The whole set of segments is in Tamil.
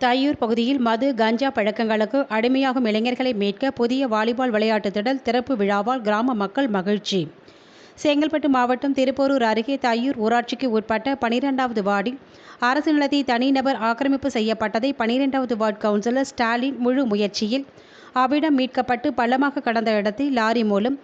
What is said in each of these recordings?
தையூர் பகுதியில் மது கஞ்சா பழக்கங்களுக்கு அடிமையாகும் இளைஞர்களை மீட்க புதிய வாலிபால் விளையாட்டு திடல் திறப்பு விழாவால் கிராம மக்கள் மகிழ்ச்சி. செங்கல்பட்டு மாவட்டம் திருப்போரூர் அருகே தையூர் ஊராட்சிக்கு உட்பட்ட பனிரெண்டாவது வார்டில் அரசு நிலத்தை தனிநபர் ஆக்கிரமிப்பு செய்யப்பட்டதை பனிரெண்டாவது வார்டு கவுன்சிலர் ஸ்டாலின் முழு முயற்சியில் அவ்விடம் மீட்கப்பட்டு பள்ளமாக கடந்த இடத்தை லாரி மூலம்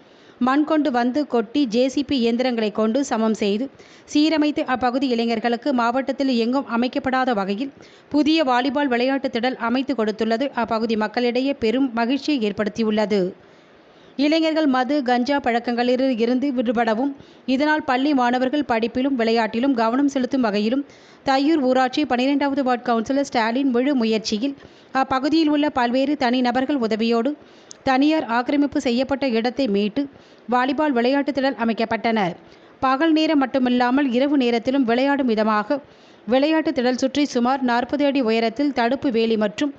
மண் கொண்டு வந்து கொட்டி ஜேசிபி இயந்திரங்களை கொண்டு சமம் செய்து சீரமைத்து அப்பகுதி இளைஞர்களுக்கு மாவட்டத்தில் எங்கும் அமைக்கப்படாத வகையில் புதிய வாலிபால் விளையாட்டு திடல் அமைத்து கொடுத்துள்ளது. அப்பகுதி மக்களிடையே பெரும் மகிழ்ச்சியை ஏற்படுத்தியுள்ளது. இளைஞர்கள் மது கஞ்சா பழக்கங்களில் இருந்து விடுபடவும் இதனால் பள்ளி மாணவர்கள் படிப்பிலும் விளையாட்டிலும் கவனம் செலுத்தும் வகையிலும் தையூர் ஊராட்சி பனிரெண்டாவது வார்டு கவுன்சிலர் ஸ்டாலின் முழு முயற்சியில் அப்பகுதியில் உள்ள பல்வேறு தனிநபர்கள் உதவியோடு தனியார் ஆக்கிரமிப்பு செய்யப்பட்ட இடத்தை மீட்டு வாலிபால் விளையாட்டு திடல் அமைக்கப்பட்டனர். பகல் நேரம் மட்டுமில்லாமல் இரவு நேரத்திலும் விளையாடும் விதமாக விளையாட்டு திடல் சுற்றி சுமார் நாற்பது அடி உயரத்தில் தடுப்பு வேலி மற்றும்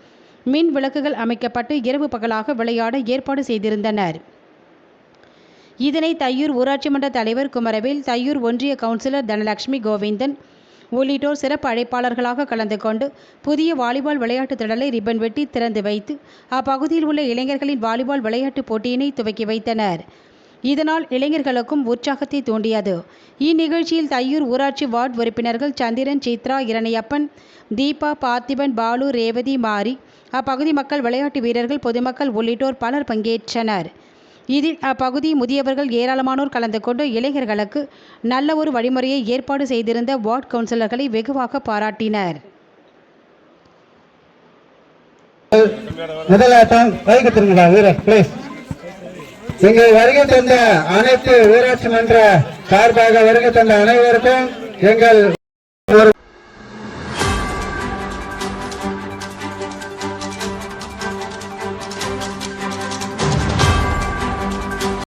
மின் விளக்குகள் அமைக்கப்பட்டு இரவு பகலாக விளையாட ஏற்பாடு செய்திருந்தனர். இதனை தையூர் ஊராட்சி மன்ற தலைவர் குமரவேல் தையூர் ஒன்றிய கவுன்சிலர் தனலட்சுமி கோவிந்தன் உள்ளிட்டோர் சிறப்பு அழைப்பாளர்களாக கலந்து கொண்டு புதிய வாலிபால் விளையாட்டு திடலை ரிப்பன் வெட்டி திறந்து வைத்து அப்பகுதியில் உள்ள இளைஞர்களின் வாலிபால் விளையாட்டுப் போட்டியினை துவக்கி வைத்தனர். இதனால் இளைஞர்களுக்கும் உற்சாகத்தை தூண்டியது. இந்நிகழ்ச்சியில் தையூர் ஊராட்சி வார்டு உறுப்பினர்கள் சந்திரன் சித்ரா இரணையப்பன் தீபா பார்த்திபன் பாலு ரேவதி மாரி அப்பகுதி மக்கள் விளையாட்டு வீரர்கள் பொதுமக்கள் உள்ளிட்டோர் பலர் பங்கேற்றனர். இதில் அப்பகுதி முதியவர்கள் ஏராளமானோர் கலந்து கொண்டு இளைஞர்களுக்கு நல்ல ஒரு வழிமுறையை ஏற்பாடு செய்திருந்த வார்டு கவுன்சிலர்களை வெகுவாக பாராட்டினர். முதலாட்டம் கைக்கு வீரர்? பிளேஸ் இங்கு வருகை தந்த அனைத்து ஊராட்சி மன்ற சார்பாக வருகை தந்த அனைவருக்கும் எங்கள்